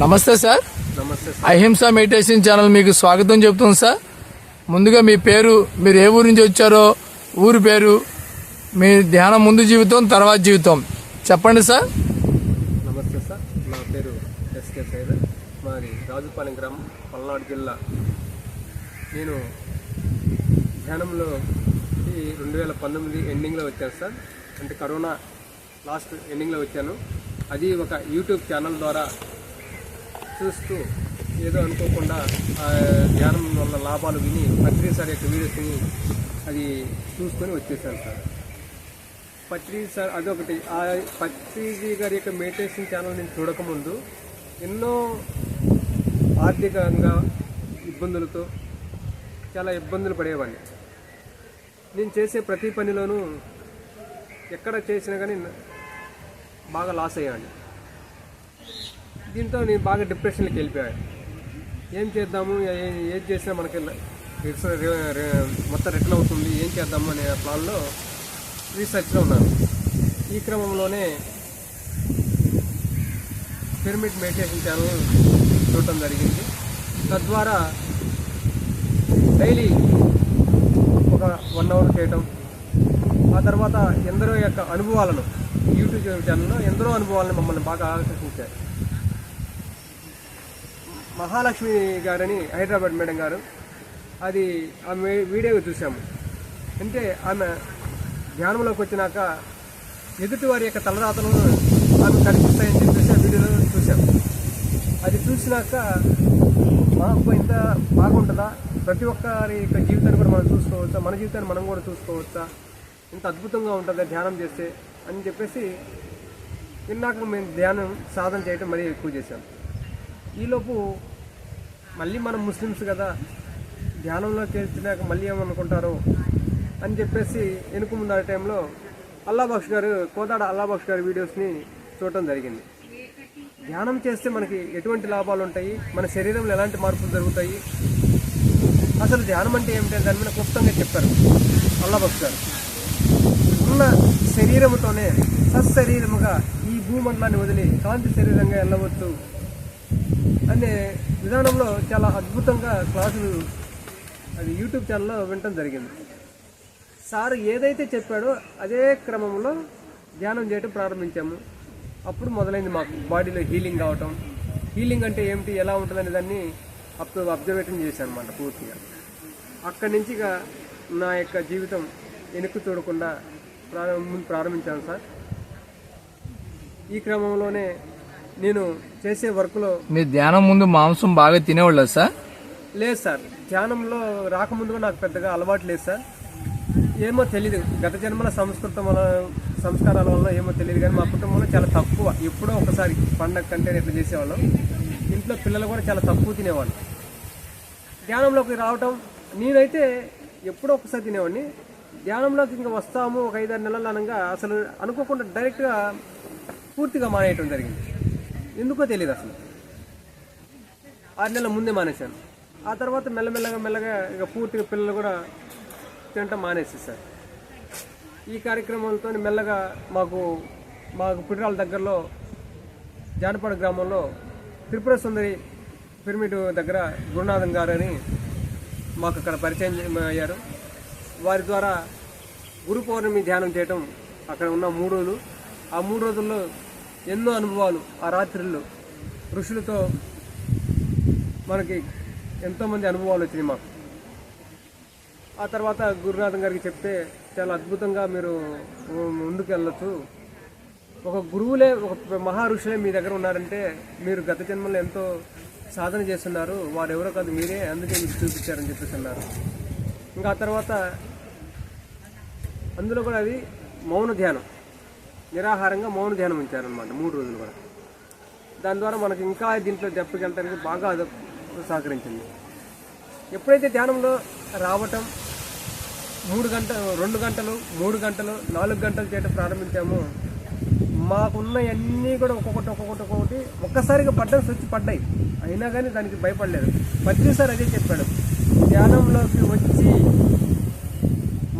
నమస్తే సార్. అహింస meditation channel మీకు స్వాగతం చెప్తుంది సార్. ముందుగా మీ పేరు మీరు ఏ ఊరి నుంచి వచ్చారో ఊరి పేరు మీ ధ్యానం ముందు జీవితం తర్వాత జీవితం. చెప్పండి సార్. నమస్తే సార్. నా పేరు ఎస్కే సైదర్. మాది రాజుపాలెం గ్రామం పల్నాడు జిల్లా. నేను ధ్యానంలో ఈ రెండు వేల పంతొమ్మిది ఎండింగ్లో వచ్చాను సార్. అంటే కరోనా లాస్ట్ ఎండింగ్లో వచ్చాను. అది ఒక యూట్యూబ్ ఛానల్ ద్వారా చూస్తూ ఏదో అనుకోకుండా ఆ ధ్యానం వల్ల లాభాలు విని పత్రి సార్ యొక్క వీడియోస్ విని అది చూసుకొని వచ్చేసాను సార్. పత్రి సార్ అదొకటి. ఆ పత్రిజీ గారి యొక్క మెడిటేషన్ ఛానల్ నేను చూడకముందు ఎన్నో ఆర్థికంగా ఇబ్బందులతో చాలా ఇబ్బందులు పడేవాడిని. నేను చేసే ప్రతి పనిలోనూ ఎక్కడ చేసినా కానీ బాగా లాస్ అయ్యాను దీంతో నేను బాగా డిప్రెషన్కి వెళ్ళిపోయాను ఏం చేద్దాము? ఏం చేసినా మనకి మొత్తం రిటర్న్ అవుతుంది. ఏం చేద్దాము అనే ప్లాన్లో రీసెర్చ్లో ఉన్నాను. ఈ క్రమంలోనే పిరమిడ్ మెడిటేషన్ ఛానల్ చూడటం జరిగింది. తద్వారా డైలీ ఒక వన్ అవర్ చేయటం ఆ తర్వాత ఎందరో యొక్క అనుభవాలను యూట్యూబ్ ఛానల్లో ఎందరో అనుభవాలను మమ్మల్ని బాగా ఆకర్షించాయి. మహాలక్ష్మి గారని హైదరాబాద్ మేడం గారు. అది ఆమె వీడియో చూసాము. అంటే ఆమె ధ్యానంలోకి వచ్చినాక ఎదుటివారి యొక్క తలరాతలు ఆమె కనిపిస్తాయని చెప్పేసి ఆ వీడియోలో చూసాము అది చూసినాక మాకు ఇంత బాగుంటుందా? ప్రతి ఒక్కరి యొక్క జీవితాన్ని కూడా మనం చూసుకోవచ్చా? మన జీవితాన్ని మనం కూడా చూసుకోవచ్చా? ఇంత అద్భుతంగా ఉంటుందా ధ్యానం చేస్తే? అని చెప్పేసి విన్నాక మేము ధ్యానం సాధన చేయటం మరీ ఎక్కువ చేశాం. ఈలోపు మళ్ళీ మనం ముస్లిమ్స్ కదా ధ్యానంలోకి వెళ్తున్నాక మళ్ళీ ఏమనుకుంటారో అని చెప్పేసి వెనుక ముందు టైంలో అల్లాబక్ష్ గారు కోదాడ అల్లాబక్ష్ గారి వీడియోస్ని చూడటం జరిగింది. ధ్యానం చేస్తే మనకి ఎటువంటి లాభాలు ఉంటాయి? మన శరీరంలో ఎలాంటి మార్పులు జరుగుతాయి? అసలు ధ్యానం అంటే ఏమిటి? దాని మీద క్లుప్తంగా చెప్పారు అల్లాబక్ష్ గారు. ఉన్న శరీరముతోనే సశరీరముగా ఈ భూమండలాన్ని వదిలి కాంతి శరీరంగా వెళ్ళవచ్చు. అనే విధానంలో చాలా అద్భుతంగా క్లాసులు అది యూట్యూబ్ ఛానల్లో వినటం జరిగింది. సార్ ఏదైతే చెప్పాడో అదే క్రమంలో ధ్యానం చేయటం ప్రారంభించాము. అప్పుడు మొదలైంది మాకు బాడీలో హీలింగ్ కావటం. హీలింగ్ అంటే ఏమిటి ఎలా ఉంటుందనే దాన్ని అప్పుడు అబ్జర్వేషన్ చేశాను అనమాట పూర్తిగా. అక్కడి నుంచి ఇక నా యొక్క జీవితం వెనుక్కు చూడకుండా ప్రారంభం ప్రారంభించాను సార్. ఈ క్రమంలోనే నేను చేసే వర్క్లో మీ ధ్యానం ముందు మాంసం బాగా తినేవాళ్ళ సార్? లేదు సార్. ధ్యానంలో రాకముందు కూడా నాకు పెద్దగా అలవాటు లేదు సార్. ఏమో తెలియదు గత జన్మల సంస్కృతం వల్ల సంస్కారాల వల్ల ఏమో తెలియదు కానీ మా కుటుంబంలో చాలా తక్కువ. ఎప్పుడో ఒకసారి పండగ కంటే ఇట్లా చేసేవాళ్ళం. ఇంట్లో పిల్లలు కూడా చాలా తక్కువ తినేవాళ్ళు. ధ్యానంలోకి రావటం నేనైతే ఎప్పుడో ఒకసారి తినేవాడిని. ధ్యానంలోకి ఇంకా వస్తాము ఒక ఐదారు నెలలు అనగా అసలు అనుకోకుండా డైరెక్ట్గా పూర్తిగా మానేయటం జరిగింది. ఎందుకో తెలియదు అసలు. ఆరు నెలల ముందే మానేశాను. ఆ తర్వాత మెల్లమెల్లగా మెల్లగా ఇక పూర్తిగా పిల్లలు కూడా తినటం మానేసేసారు ఈ కార్యక్రమంతో మెల్లగా మాకు మాకు పుట్టిరాల దగ్గరలో జానపడ గ్రామంలో త్రిపుర సుందరి పిరమిడ్ దగ్గర గురునాథన్ గారు అని మాకు అక్కడ పరిచయం అయ్యారు. వారి ద్వారా గురు పౌర్ణమి ధ్యానం చేయటం అక్కడ ఉన్న మూడు రోజులు. ఆ మూడు రోజుల్లో ఎన్నో అనుభవాలు ఆ రాత్రుల్లో ఋషులతో మనకి ఎంతోమంది అనుభవాలు వచ్చినాయి మాకు. ఆ తర్వాత గురునాథం గారికి చెప్తే చాలా అద్భుతంగా మీరు ముందుకు వెళ్ళొచ్చు ఒక గురువులే ఒక మహా ఋషులే మీ దగ్గర ఉన్నారంటే మీరు గత జన్మలో ఎంతో సాధన చేస్తున్నారు. వారు ఎవరో కాదు మీరే అందుకే మీకు చూపించారని చెప్పేసి అన్నారు. ఇంకా ఆ తర్వాత అందులో కూడా అది మౌన ధ్యానం. నిరాహారంగా మౌన ధ్యానం ఉంచారనమాట మూడు రోజులు కూడా. దాని ద్వారా మనకు ఇంకా దీంట్లో దెబ్బకెళ్ళటానికి బాగా సహకరించింది. ఎప్పుడైతే ధ్యానంలో రావటం మూడు గంటలు రెండు గంటలు మూడు గంటలు నాలుగు గంటలు చేయటం ప్రారంభించామో మాకున్న అన్నీ కూడా ఒక్కొక్కటి ఒక్కొక్కటి ఒక్కొక్కటి ఒక్కసారిగా పడ్డం స్వచ్ఛ పడ్డాయి. అయినా కానీ దానికి భయపడలేదు. ప్రతిసారి అదే చెప్పాడు. ధ్యానంలోకి వచ్చి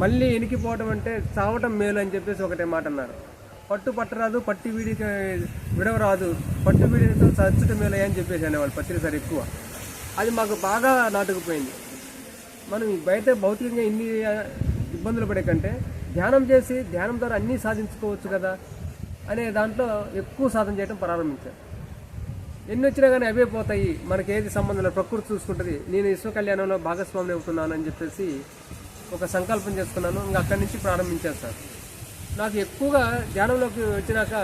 మళ్ళీ ఎనికిపోవడం అంటే చావటం మేలు అని చెప్పేసి ఒకటే మాట అన్నారు పట్టు పట్టరాదు పట్టి వీడి విడవరాదు పట్టు వీడితో చచ్చుట మేలే అని చెప్పేసి అనేవాళ్ళు పత్రిసారి ఎక్కువ. అది మాకు బాగా నాటుకుపోయింది. మనం బయట భౌతికంగా ఇన్ని ఇబ్బందులు పడే కంటే ధ్యానం చేసి ధ్యానం ద్వారా అన్నీ సాధించుకోవచ్చు కదా అనే దాంట్లో ఎక్కువ సాధన చేయడం ప్రారంభించాను ఎన్ని వచ్చినా కానీ అవే పోతాయి. మనకి ఏది సంబంధం లేదు. ప్రకృతి చూసుకుంటుంది. నేను విశ్వ కళ్యాణంలో భాగస్వామిని అవుతున్నాను అని చెప్పేసి ఒక సంకల్పం చేసుకున్నాను. ఇంకా అక్కడి నుంచి ప్రారంభించాను సార్ నాకు ఎక్కువగా ధ్యానంలోకి వచ్చినాక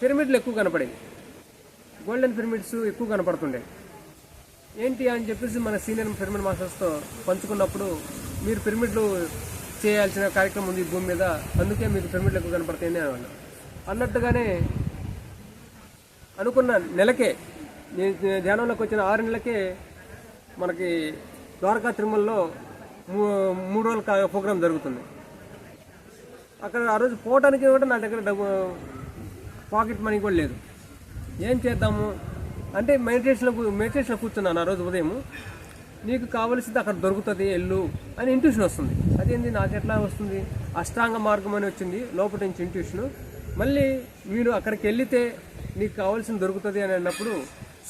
పిరమిడ్లు ఎక్కువ కనపడేవి. గోల్డెన్ పిరమిడ్స్ ఎక్కువ కనపడుతుండే. ఏంటి అని చెప్పేసి మన సీనియర్ పిరమిడ్ మాస్టర్స్తో పంచుకున్నప్పుడు మీరు పిరమిడ్లు చేయాల్సిన కార్యక్రమం ఉంది భూమి మీద అందుకే మీకు పిరమిడ్లు ఎక్కువ కనపడతాయని అనేవాళ్ళు అన్నట్టుగానే అనుకున్న నెలకే నేను ధ్యానంలోకి వచ్చిన ఆరు నెలలకే మనకి ద్వారకా తిరుమలలో మూ మూడు రోజుల ప్రోగ్రాం జరుగుతుంది. అక్కడ ఆ రోజు పోవడానికి కూడా నా దగ్గర డబ్బు పాకెట్ మనీ కూడా లేదు. ఏం చేద్దాము? అంటే మెడిటేషన్లో మెడిటేషన్లో కూర్చున్నాను ఆ రోజు ఉదయం. నీకు కావలసింది అక్కడ దొరుకుతుంది ఎల్లు అని ఇంట్యూషన్ వస్తుంది. అదేంది? నాకు ఎట్లా వస్తుంది? అష్టాంగ మార్గం అని వచ్చింది లోపల నుంచి ఇంట్యూషను మళ్ళీ మీరు అక్కడికి వెళ్తే నీకు కావాల్సింది దొరుకుతుంది అని అన్నప్పుడు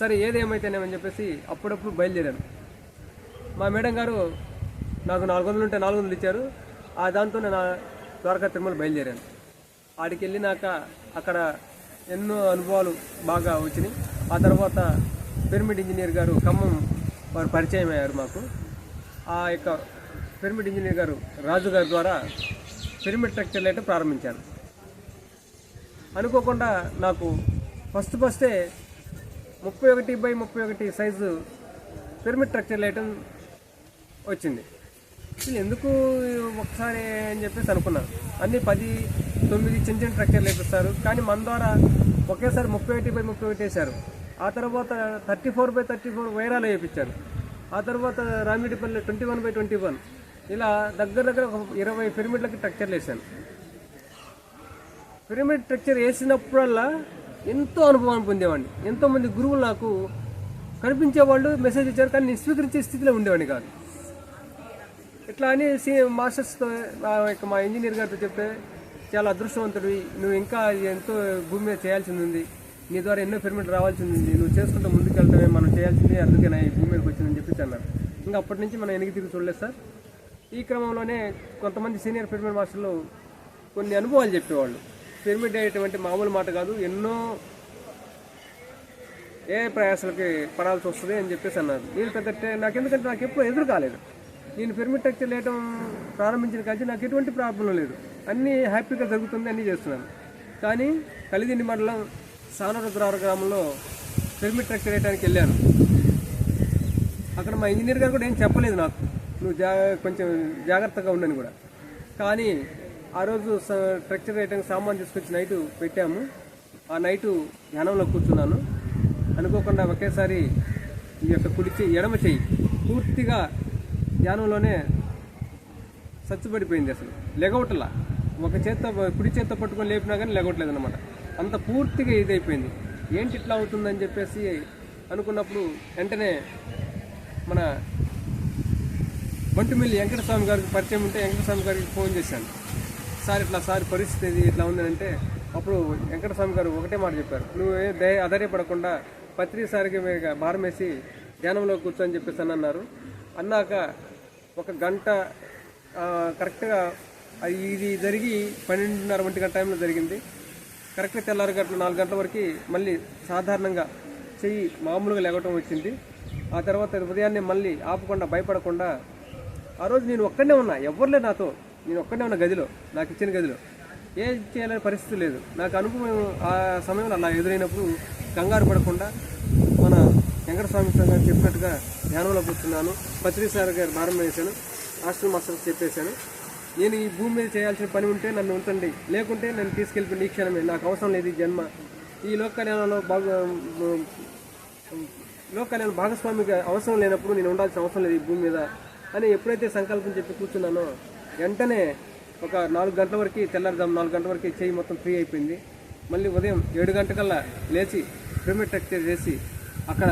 సరే ఏదేమైతేనేమని చెప్పేసి అప్పుడప్పుడు బయలుదేరాను. మా మేడం గారు నాకు నాలుగు వందలు ఉంటే నాలుగు వందలు ఇచ్చారు. ఆ దాంతో నేను ద్వారకా తిరుమల బయలుదేరాను. ఆడికి వెళ్ళినాక అక్కడ ఎన్నో అనుభవాలు బాగా వచ్చినాయి. ఆ తర్వాత పిరమిడ్ ఇంజనీర్ గారు ఖమ్మం వారు పరిచయం అయ్యారు మాకు. ఆ యొక్క పిరమిడ్ ఇంజనీర్ గారు రాజు గారి ద్వారా పిరమిడ్ స్ట్రక్చర్ అయితే ప్రారంభించాను అనుకోకుండా నాకు ఫస్ట్ ఫస్టే ముప్పై ఒకటి బై ముప్పై ఒకటి సైజు పిరమిడ్ స్ట్రక్చర్ లైటం వచ్చింది. అసలు ఎందుకు ఒకసారి అని చెప్పేసి అనుకున్నాను అన్ని పది తొమ్మిది చిన్న చిన్న ట్రక్చర్లు వేపిస్తారు. కానీ మన ద్వారా ఒకేసారి ముప్పై ఒకటి బై ముప్పై ఒకటి వేశారు ఆ తర్వాత thirty four by thirty four వైరాలు వేయించారు. ఆ తర్వాత Ramidipalli twenty one by twenty one. ఇలా దగ్గర దగ్గర ఒక ఇరవై పిరమిడ్లకి ట్రక్చర్లు వేసాను పిరమిడ్ స్ట్రక్చర్ వేసినప్పుడల్లా ఎంతో అనుభవాన్ని పొందేవాడిని. ఎంతోమంది గురువులు నాకు కనిపించేవాళ్ళు మెసేజ్ ఇచ్చారు కానీ నేను స్వీకరించే స్థితిలో ఉండేవాడిని కాదు. ఇట్లా అని సీ మాస్టర్స్తో యొక్క మా ఇంజనీర్ గారితో చెప్తే చాలా అదృష్టవంతుడివి. నువ్వు ఇంకా ఎంతో భూమి మీద చేయాల్సింది ఉంది. నీ ద్వారా ఎన్నో పిరమిడ్ రావాల్సింది ఉంది. నువ్వు చేసుకుంటూ ముందుకెళ్తామే మనం చేయాల్సింది అందుకే నా ఈ భూమి మీదకి వచ్చిందని చెప్పి అన్నారు. ఇంకా అప్పటి నుంచి మనం వెనక్కి తిరిగి చూడలేదు సార్. ఈ క్రమంలోనే కొంతమంది సీనియర్ పిరమిడ్ మాస్టర్లు కొన్ని అనుభవాలు చెప్పేవాళ్ళు. పిరమిడ్ అయ్యేటువంటి మామూలు మాట కాదు ఎన్నో ఏ ప్రయాసాలకి పడాల్సి వస్తుంది అని చెప్పేసి అన్నారు. నేను పెద్ద నాకు ఎందుకంటే నాకు ఎప్పుడు ఎదురు కాలేదు. నేను పిరమిడ్ టెక్చర్ లేయటం ప్రారంభించిన కలిసి నాకు ఎటువంటి ప్రాబ్లం లేదు. అన్నీ హ్యాపీగా జరుగుతుంది అన్నీ చేస్తున్నాను. కానీ కలిదిండి మండలం సానరుద్రార గ్రామంలో పిరమిడ్ టెక్చర్ వేయడానికి వెళ్ళాను. అక్కడ మా ఇంజనీర్ గారు కూడా ఏం చెప్పలేదు నాకు. నువ్వు జా కొంచెం జాగ్రత్తగా ఉండని కూడా. కానీ ఆ రోజు స్ట్రక్చర్ వేయడానికి సామాన్ తీసుకొచ్చి నైటు పెట్టాము. ఆ నైటు ధ్యానంలో కూర్చున్నాను. అనుకోకుండా ఒకేసారి ఈ యొక్క కుడి చెయ్యి ఎడమ చెయ్యి పూర్తిగా ధ్యానంలోనే సచ్చుబడిపోయింది అసలు. లెగౌట్లా ఒక చేత్తో కుడి చేత్తో పట్టుకొని లేపినా కానీ లెగవట్లేదు అనమాట అంత పూర్తిగా ఇదైపోయింది. ఏంటి ఇట్లా అవుతుందని చెప్పేసి అనుకున్నప్పుడు వెంటనే మన బంటుమిల్లి వెంకటస్వామి గారికి పరిచయం ఉంటే వెంకటస్వామి గారికి ఫోన్ చేశాను. సార్ ఇట్లా సార్ పరిస్థితి ఇది ఇట్లా ఉందని అంటే అప్పుడు వెంకటస్వామి గారు ఒకటే మాట చెప్పారు. నువ్వు ఏ దయ ఆధారపడకుండా పత్రిక సారికి భారం వేసి ధ్యానంలో కూర్చొని చెప్పేసి అని అన్నారు. అన్నాక ఒక గంట కరెక్ట్గా ఇది జరిగి పన్నెండున్నర ఒంటి గంట టైంలో జరిగింది. కరెక్ట్గా తెల్లారి గంటల నాలుగు గంటల వరకు మళ్ళీ సాధారణంగా చెయ్యి మామూలుగా లేవటం వచ్చింది. ఆ తర్వాత ఉదయాన్నే మళ్ళీ ఆపకుండా భయపడకుండా ఆ రోజు నేను ఒక్కడనే ఉన్నా ఎవరులే లేరు నాతో నేను ఒక్కడనే ఉన్న గదిలో నాకు ఇచ్చిన గదిలో. ఏం చేయాలనే పరిస్థితి లేదు. నాకు అనుభవం ఆ సమయంలో అలా ఎదురైనప్పుడు కంగారు పడకుండా వెంకటస్వామి స్వామి గారు చెప్పినట్టుగా ధ్యానంలో కూర్చున్నాను. పత్రి సార్ గారు భారం వేశాను. హాస్టల్ మాస్టర్స్ చెప్పేశాను. నేను ఈ భూమి మీద చేయాల్సిన పని ఉంటే నన్ను ఉంచండి. లేకుంటే నన్ను తీసుకెళ్ళిపోయిన ఈ క్షణమే. నాకు అవసరం లేదు ఈ జన్మ. ఈ లోక కళ్యాణంలో బాగా లోక కళ్యాణ భాగస్వామిగా అవసరం లేనప్పుడు నేను ఉండాల్సిన అవసరం లేదు ఈ భూమి మీద అని ఎప్పుడైతే సంకల్పం చెప్పి కూర్చున్నానో వెంటనే ఒక నాలుగు గంటల వరకు తెల్లారుజాము నాలుగు గంటల వరకు చెయ్యి మొత్తం ఫ్రీ అయిపోయింది. మళ్ళీ ఉదయం ఏడు గంటకల్లా లేచి పిరమిడ్ స్ట్రక్చర్ చేసి అక్కడ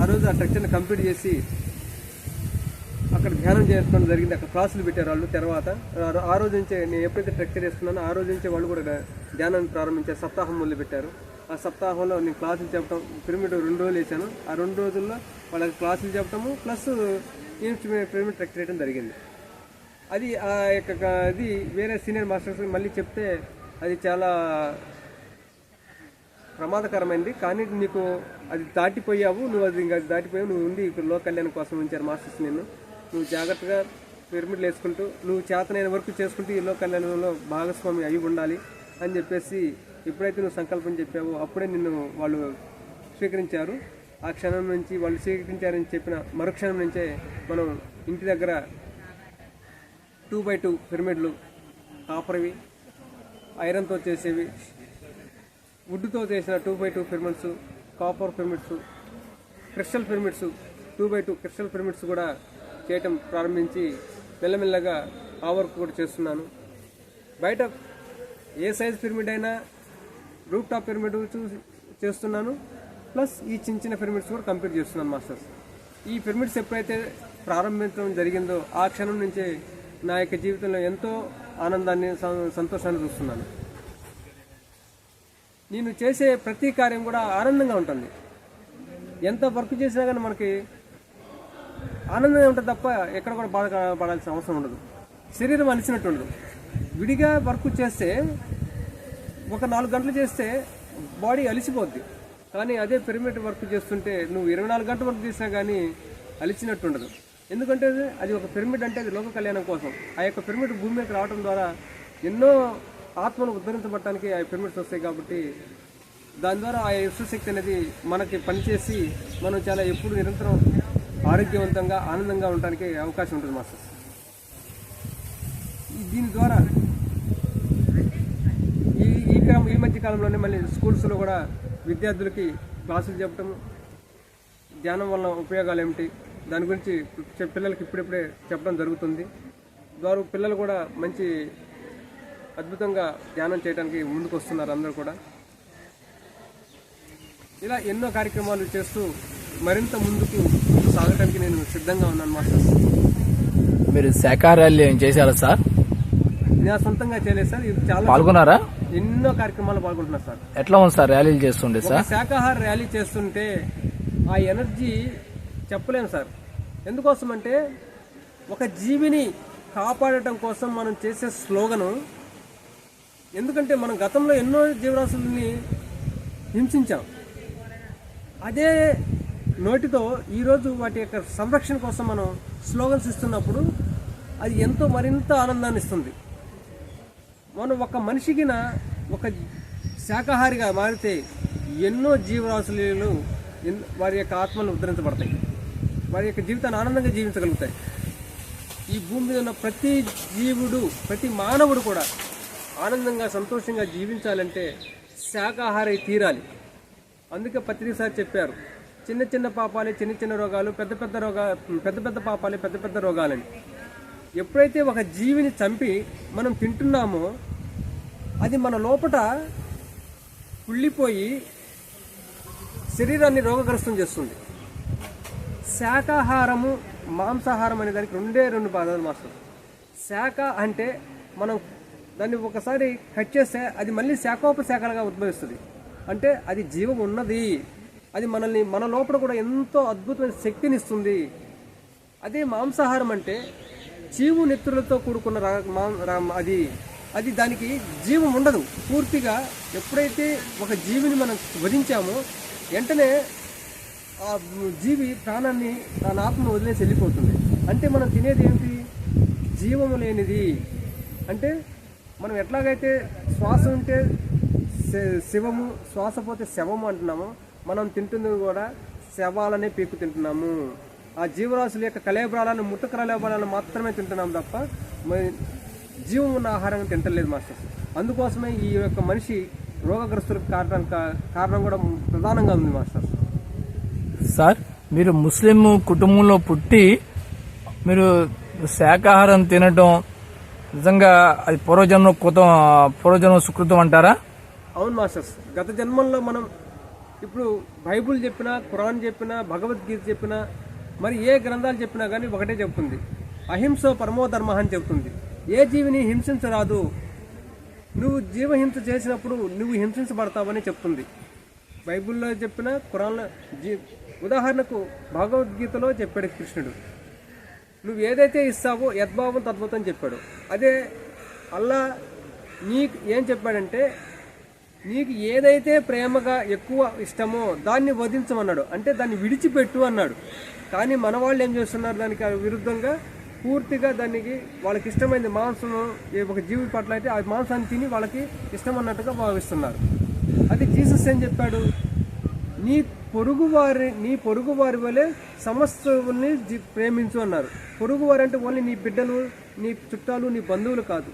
ఆ రోజు ఆ స్ట్రక్చర్ని కంప్లీట్ చేసి అక్కడ ధ్యానం చేసుకోవడం జరిగింది. అక్కడ క్లాసులు పెట్టారు వాళ్ళు. తర్వాత ఆ రోజు నుంచే నేను ఎప్పుడైతే స్ట్రక్చర్ చేస్తున్నానో ఆ రోజు నుంచే వాళ్ళు కూడా ధ్యానాన్ని ప్రారంభించారు. సప్తాహం మొదలుపెట్టారు ఆ సప్తాహంలో నేను క్లాసులు చెప్పడం పిరమిడ్ రెండు రోజులు వేసాను ఆ రెండు రోజుల్లో వాళ్ళకి క్లాసులు చెప్పడము ప్లస్ ఇన్స్ట్రుమెంట్ పిరమిడ్ ట్రెక్ చేయడం జరిగింది. అది ఆ యొక్క అది వేరే సీనియర్ మాస్టర్స్ మళ్ళీ చెప్తే అది చాలా ప్రమాదకరమైంది. కానీ నీకు అది దాటిపోయావు. నువ్వు అది ఇంకా దాటిపోయావు. నువ్వు ఉండి ఇక్కడ లోక కళ్యాణం కోసం ఉంచారు మాస్టర్స్ నిన్ను. నువ్వు జాగ్రత్తగా పిరమిడ్లు వేసుకుంటూ నువ్వు చేతనైన వర్క్ చేసుకుంటూ ఈ లోక కళ్యాణంలో భాగస్వామి అయి ఉండాలి అని చెప్పేసి ఎప్పుడైతే నువ్వు సంకల్పం చెప్పావో అప్పుడే నిన్ను వాళ్ళు స్వీకరించారు. ఆ క్షణం నుంచి వాళ్ళు స్వీకరించారని చెప్పిన మరుక్షణం నుంచే మనం ఇంటి దగ్గర టూ బై టూ పిరమిడ్లు కాపర్వి ఐరన్తో చేసేవి వుడ్తో చేసిన two by two pyramids copper pyramids crystal pyramids two by two crystal pyramids కూడా చేయటం ప్రారంభించి మెల్లమెల్లగా ఆ వర్క్ కూడా చేస్తున్నాను. బయట ఏ సైజ్ పిరమిడ్ అయినా రూప్ టాప్ పిరమిడ్ చూసి చేస్తున్నాను. ప్లస్ ఈ చిన్న చిన్న పిరమిడ్స్ కూడా కంప్లీట్ చేస్తున్నాను మాస్టర్స్ ఈ పిరమిడ్స్ ఎప్పుడైతే ప్రారంభించడం జరిగిందో ఆ క్షణం నుంచే నా యొక్క జీవితంలో ఎంతో ఆనందాన్ని సంతోషాన్ని చూస్తున్నాను. నేను చేసే ప్రతి కార్యం కూడా ఆనందంగా ఉంటుంది. ఎంత వర్క్ చేసినా కానీ మనకి ఆనందంగా ఉంటుంది తప్ప ఎక్కడ కూడా బాధ పడాల్సిన అవసరం ఉండదు. శరీరం అలిసినట్టు ఉండదు. విడిగా వర్క్ చేస్తే ఒక నాలుగు గంటలు చేస్తే బాడీ అలిసిపోద్ది. కానీ అదే పిరమిడ్ వర్క్ చేస్తుంటే నువ్వు ఇరవై నాలుగు గంటలు వర్క్ చేసినా కానీ అలిచినట్టు ఉండదు. ఎందుకంటే అది ఒక పిరమిడ్ అంటే అది లోక కళ్యాణం కోసం. ఆ యొక్క పిరమిడ్ భూమి మీదకి రావడం ద్వారా ఎన్నో ఆత్మను ఉద్ధరించబడటానికి ఆ పిరమిడ్స్ వస్తాయి కాబట్టి దాని ద్వారా ఆ విశ్వశక్తి అనేది మనకి పనిచేసి మనం చాలా ఎప్పుడు నిరంతరం ఆరోగ్యవంతంగా ఆనందంగా ఉండడానికి అవకాశం ఉంటుంది మాస్టర్. దీని ద్వారా ఈ ఈ క్రమ ఈ మధ్య కాలంలోనే మళ్ళీ స్కూల్స్లో కూడా విద్యార్థులకి క్లాసులు చెప్పడం ధ్యానం వల్ల ఉపయోగాలు ఏమిటి దాని గురించి పిల్లలకి ఇప్పుడిప్పుడే చెప్పడం జరుగుతుంది. ద్వారా పిల్లలు కూడా మంచి అద్భుతంగా ధ్యానం చేయడానికి ముందుకు వస్తున్నారు అందరూ కూడా. ఇలా ఎన్నో కార్యక్రమాలు చేస్తూ మరింత ముందుకు సాగడానికి నేను సిద్ధంగా ఉన్నాను మాస్టర్. మీరు శాఖాహారాలు ఏం చేశారా సార్? నా సొంతంగా చేయలేదు సార్. ఇది చాలా పాల్గొన్నారా? ఎన్నో కార్యక్రమాలు పాల్గొంటున్నా సార్. ఎట్లా ఉంది సార్ ర్యాలీలు చేస్తుండే సార్? శాకాహార ర్యాలీ చేస్తుంటే ఆ ఎనర్జీ చెప్పలేము సార్. ఎందుకోసం అంటే ఒక జీవిని కాపాడటం కోసం మనం చేసే స్లోగను ఎందుకంటే మనం గతంలో ఎన్నో జీవరాశుల్ని హింసించాం. అదే నోటితో ఈరోజు వాటి యొక్క సంరక్షణ కోసం మనం స్లోగన్స్ ఇస్తున్నప్పుడు అది ఎంతో మరింత ఆనందాన్ని ఇస్తుంది. మనం ఒక మనిషికిన ఒక శాకాహారిగా మారితే ఎన్నో జీవరాశులు వారి యొక్క ఆత్మలు ఉద్ధరించబడతాయి. వారి యొక్క జీవితాన్ని ఆనందంగా జీవించగలుగుతాయి. ఈ భూమి మీద ఉన్న ప్రతి జీవుడు ప్రతి మానవుడు కూడా ఆనందంగా సంతోషంగా జీవించాలంటే శాకాహారై తీరాలి. అందుకే పత్రికసారి చెప్పారు చిన్న చిన్న పాపాలే చిన్న చిన్న రోగాలు పెద్ద పెద్ద రోగా పెద్ద పెద్ద పాపాలే పెద్ద పెద్ద రోగాలని. ఎప్పుడైతే ఒక జీవిని చంపి మనం తింటున్నామో అది మన లోపట కుళ్ళిపోయి శరీరాన్ని రోగగ్రస్తం చేస్తుంది. శాకాహారము మాంసాహారం అనే దానికి రెండే రెండు పదాలు మాస్టర్. శాఖ అంటే మనం దాన్ని ఒకసారి కట్ చేస్తే అది మళ్ళీ శాఖోపశాఖలుగా ఉద్భవిస్తుంది. అంటే అది జీవం ఉన్నది. అది మనల్ని మన లోపల కూడా ఎంతో అద్భుతమైన శక్తిని ఇస్తుంది అదే మాంసాహారం అంటే చీము నెత్తులతో కూడుకున్న రా- అది అది దానికి జీవం ఉండదు. పూర్తిగా ఎప్పుడైతే ఒక జీవిని మనం వధించామో వెంటనే ఆ జీవి ప్రాణాన్ని తన ఆత్మను వదిలేసి వెళ్ళిపోతుంది. అంటే మనం తినేది ఏంటి? జీవము లేనిది. అంటే మనం ఎట్లాగైతే శ్వాస ఉంటే శ- శివము శ్వాస పోతే శవము అంటున్నాము మనం తింటుంది కూడా శవాలనే పీకు తింటున్నాము. ఆ జీవరాశుల యొక్క కలేబరాలను ముట్ట కలేబరాలను మాత్రమే తింటున్నాం తప్ప జీవం ఉన్న ఆహారం తింటలేదు మాస్టర్. అందుకోసమే ఈ యొక్క మనిషి రోగగ్రస్తులకు కారణం కా- కారణం కూడా ప్రధానంగా ఉంది మాస్టర్. సార్ మీరు ముస్లిం కుటుంబంలో పుట్టి మీరు శాకాహారం తినటం నిజంగా అది పూర్వజన్మ కృతం పూర్వజన్మ సుకృతం అంటారా? అవును మాస్టర్స్. గత జన్మంలో మనం ఇప్పుడు బైబుల్ చెప్పినా ఖురాన్ చెప్పినా భగవద్గీత చెప్పినా మరి ఏ గ్రంథాలు చెప్పినా కానీ ఒకటే చెప్తుంది అహింస పరమో ధర్మ అని చెప్తుంది ఏ జీవిని హింసించరాదు. నువ్వు జీవహింస చేసినప్పుడు నువ్వు హింసించబడతావని చెప్తుంది. బైబిల్లో చెప్పిన ఖురాన్లో జీ ఉదాహరణకు భగవద్గీతలో చెప్పాడు కృష్ణుడు. నువ్వు ఏదైతే ఇస్తావో యద్భావం తద్భుతం చెప్పాడు. అదే అల్లా నీకు ఏం చెప్పాడంటే నీకు ఏదైతే ప్రేమగా ఎక్కువ ఇష్టమో దాన్ని వధించమన్నాడు. అంటే దాన్ని విడిచిపెట్టు అన్నాడు. కానీ మన వాళ్ళు ఏం చేస్తున్నారు? దానికి విరుద్ధంగా పూర్తిగా దానికి వాళ్ళకి ఇష్టమైంది మాంసం ఒక జీవి పట్ల అయితే ఆ మాంసాన్ని తిని వాళ్ళకి ఇష్టం అన్నట్టుగా భావిస్తున్నారు. అది జీసస్ ఏం చెప్పాడు? నీ పొరుగువారి నీ పొరుగువారి వలె సమస్తని ప్రేమించు అన్నారు. పొరుగువారు అంటే ఓన్లీ నీ బిడ్డలు నీ చుట్టాలు నీ బంధువులు కాదు.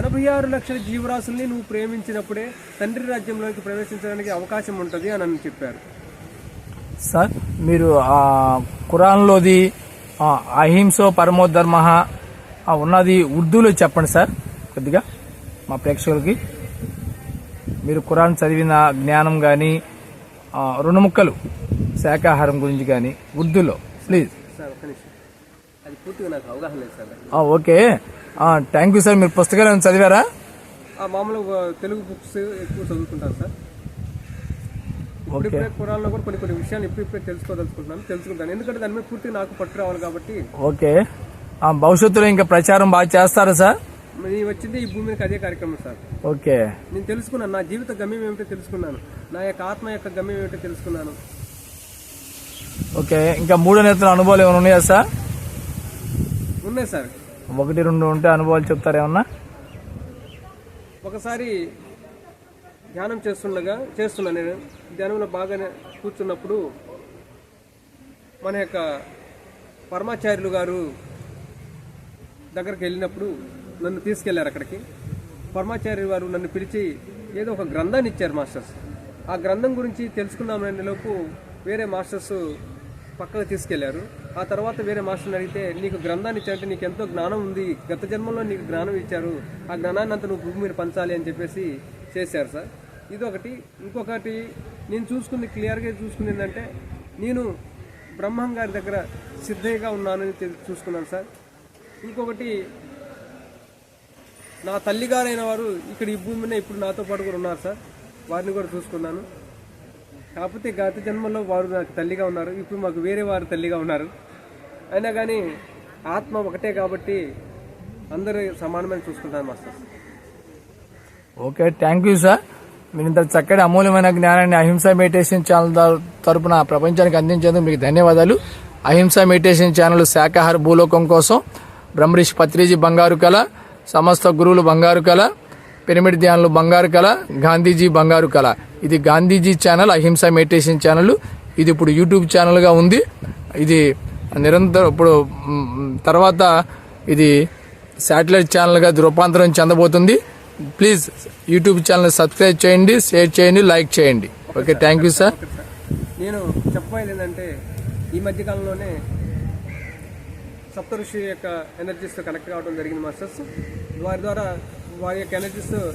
ఎనభై ఆరు లక్షల జీవరాశుల్ని నువ్వు ప్రేమించినప్పుడే తండ్రి రాజ్యంలోకి ప్రవేశించడానికి అవకాశం ఉంటుంది అని అని చెప్పారు. సార్ మీరు ఆ ఖురాన్లోది అహింసో పరమోధర్మ ఉన్నది ఉర్దూలో చెప్పండి సార్ కొద్దిగా మా ప్రేక్షకులకి. మీరు ఖురాన్ చదివిన జ్ఞానం కానీ రెండు ముక్కలు శాకాహారం గురించి కానీ ఉర్దూలో. Please okay. Thank you sir మీరు పుస్తకాలు ఏమైనా చదివారా? ఆ మామూలుగా తెలుగు బుక్స్ ఎక్కువ చదువుకుంటాను సార్. ఇప్పుడిప్పుడే కురాల్లో కూడా కొన్ని కొన్ని విషయాలు ఇప్పుడిప్పుడే తెలుసుకోదలుచుకుంటున్నాను తెలుసుకుంటాను. ఎందుకంటే దాని మీద పూర్తిగా నాకు పట్టు రావాలి కాబట్టి. ఓకే. ఆ, భవిష్యత్తులో ఇంకా ప్రచారం బాగా చేస్తారా సార్ వచ్చింది ఈ భూమి మీదకి అదే కార్యక్రమం సార్. ఓకే. నేను తెలుసుకున్నాను నా జీవిత గమ్యం ఏమిటో తెలుసుకున్నాను. నా యొక్క ఆత్మ యొక్క గమ్యం ఏమిటో తెలుసుకున్నాను. ఓకే ఇంకా మూడో నేతల అనుభవాలు ఏమైనా ఉన్నాయా సార్? ఉన్నాయి సార్. ఒకటి రెండు ఉంటే అనుభవాలు చెప్తారా ఏమన్నా? ఒకసారి ధ్యానం చేస్తుండగా చేస్తున్నా నేను. ధ్యానంలో బాగానే కూర్చున్నప్పుడు మన యొక్క పరమాచార్యులు గారు దగ్గరికి వెళ్ళినప్పుడు నన్ను తీసుకెళ్ళారు అక్కడికి. పరమాచార్యులు వారు నన్ను పిలిచి ఏదో ఒక గ్రంథాన్ని ఇచ్చారు మాస్టర్స్. ఆ గ్రంథం గురించి తెలుసుకుందామనే లోపు వేరే మాస్టర్స్ పక్కకు తీసుకెళ్ళారు. ఆ తర్వాత వేరే మాస్టర్ని అడిగితే నీకు గ్రంథాన్ని ఇచ్చారంటే నీకు ఎంతో జ్ఞానం ఉంది. గత జన్మలో నీకు జ్ఞానం ఇచ్చారు. ఆ జ్ఞానాన్ని అంతా నువ్వు భూమి మీద పంచాలి అని చెప్పేసి చేశారు సార్. ఇదొకటి. ఇంకొకటి నేను చూసుకుంది క్లియర్గా చూసుకుంది ఏంటంటే నేను బ్రహ్మం గారి దగ్గర సిద్ధంగా ఉన్నానని చూసుకున్నాను సార్. ఇంకొకటి నా తల్లిగారైన వారు ఇక్కడ ఈ భూమి మీద ఇప్పుడు నాతో పాటు కూడా ఉన్నారు సార్. వారిని కూడా చూసుకున్నాను. కాకపోతే గత జన్మలో వారు నాకు తల్లిగా ఉన్నారు. ఇప్పుడు మాకు వేరే వారు తల్లిగా ఉన్నారు. అయినా కానీ ఆత్మ ఒకటే కాబట్టి అందరూ సమానమైన చూసుకుంటాను master. Okay thank you sir మీరు ఇంత చక్కటి అమూల్యమైన జ్ఞానాన్ని అహింస మెడిటేషన్ ఛానల్ తరపున ప్రపంచానికి అందించేందుకు మీకు ధన్యవాదాలు. అహింస మెడిటేషన్ ఛానల్ శాకాహార భూలోకం కోసం బ్రహ్మరిషి పత్రిజీ బంగారు కళ సమస్త గురువులు బంగారు కళ. పిరమిడ్ ధ్యానులు బంగారు కళ గాంధీజీ బంగారు కళ. ఇది Gandhiji channel Ahimsa meditation channel ఇది ఇప్పుడు యూట్యూబ్ ఛానల్గా ఉంది. ఇది నిరంతరం ఇప్పుడు తర్వాత ఇది శాటిలైట్ ఛానల్గా రూపాంతరం చెందబోతుంది. ప్లీజ్ యూట్యూబ్ ఛానల్ సబ్స్క్రైబ్ చేయండి షేర్ చేయండి లైక్ చేయండి. Okay thank you sir sir నేను చెప్పబోయేది ఏంటంటే ఈ మధ్య కాలంలోనే సప్త ఋషి యొక్క ఎనర్జీస్తో కనెక్ట్ కావడం జరిగింది మాస్టర్స్. వారి ద్వారా వారి యొక్క ఎనర్జీస్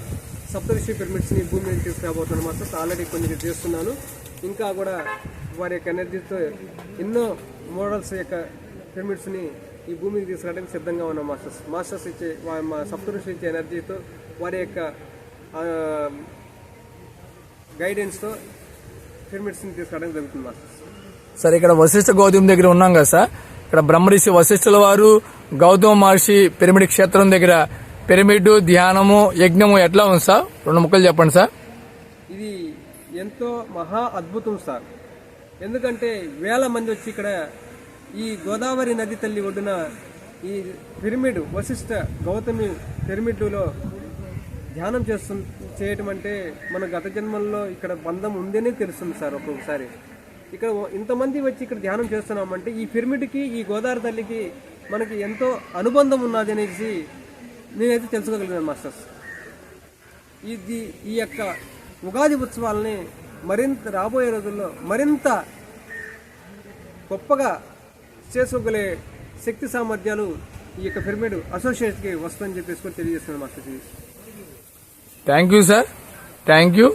సప్తరిషి పిరమిడ్స్ని భూమి మీద తీసుకురాబోతున్నాను మాస్టర్స్ ఆల్రెడీ కొన్ని చేస్తున్నాను. ఇంకా కూడా వారి యొక్క ఎనర్జీతో ఎన్నో మోడల్స్ యొక్క పిరమిడ్స్ని ఈ భూమికి తీసుకురావడానికి సిద్ధంగా ఉన్నాం మాస్టర్స్. మాస్టర్స్ ఇచ్చే వా- మా సప్త ఇచ్చే ఎనర్జీతో వారి యొక్క గైడెన్స్తో పిరమిడ్స్ని తీసుకురావడానికి జరుగుతుంది మాస్టర్స్. సార్ ఇక్కడ వశిష్ఠ గౌతమ్ దగ్గర ఉన్నాం కదా సార్. ఇక్కడ బ్రహ్మరిషి వశిష్ఠుల వారు గౌతమ మహర్షి పిరమిడ్ క్షేత్రం దగ్గర పిరమిడ్ ధ్యానము యజ్ఞము ఎట్లా ఉంది సార్? రెండు ముక్కలు చెప్పండి సార్. ఇది ఎంతో మహా అద్భుతం సార్. ఎందుకంటే వేల మంది వచ్చి ఇక్కడ ఈ గోదావరి నది తల్లి ఒడ్డున ఈ పిరమిడ్ వశిష్ఠ గౌతమి పిరమిడ్లో ధ్యానం చేస్తు చేయటం అంటే మన గత జన్మల్లో ఇక్కడ బంధం ఉందనే తెలుస్తుంది సార్ ఒక్కొక్కసారి. ఇక్కడ ఇంతమంది వచ్చి ఇక్కడ ధ్యానం చేస్తున్నామంటే ఈ పిరమిడ్కి ఈ గోదావరి తల్లికి మనకి ఎంతో అనుబంధం ఉన్నది అనేసి నేనైతే తెలుసుకోగలిగాను మాస్టర్స్. ఇది ఈ యొక్క ఉగాది ఉత్సవాలని మరింత రాబోయే రోజుల్లో మరింత గొప్పగా చేసుకోగలే శక్తి సామర్థ్యాలు ఈ యొక్క పిరమిడ్ అసోసియేట్కి వస్తుందని చెప్పేసి కూడా తెలియజేస్తున్నాను master thank you sir thank you